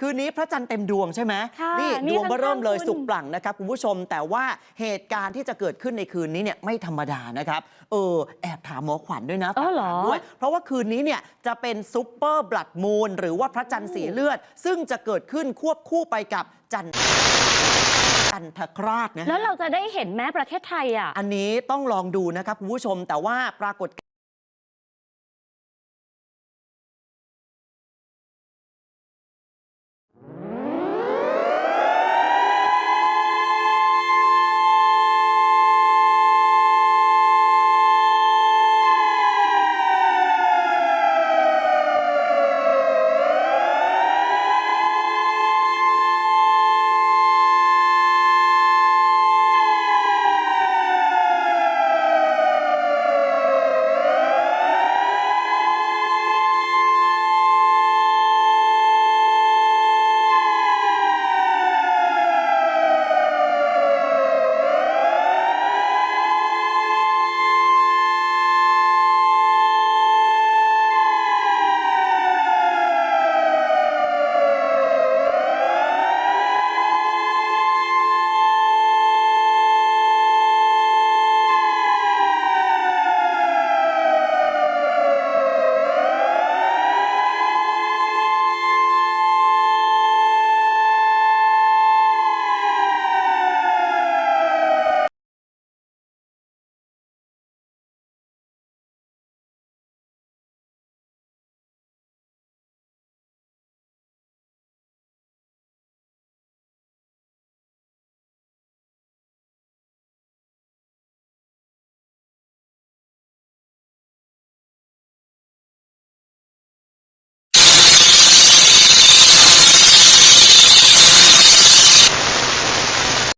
คืนนี้พระจันทร์เต็มดวงใช่ไหมค่ะนี่นี่ดวงเบร์เริ่มเลยข้างๆคุณ สุกปลั่งนะครับคุณผู้ชมแต่ว่าเหตุการณ์ที่จะเกิดขึ้นในคืนนี้เนี่ยไม่ธรรมดานะครับ เออแอบถามหมอขวัญด้วยนะออเหรอถามด้วย เพราะว่าคืนนี้เนี่ยจะเป็นซุปเปอร์บลัดมูนหรือว่าพระจันทร์สีเลือด ซึ่งจะเกิดขึ้นควบคู่ไปกับจันทร์จันทคราชนะฮะ แล้วเราจะได้เห็นแม้ประเทศไทยอะ อันนี้ต้องลองดูนะครับคุณผู้ชมแต่ว่าปรากฏ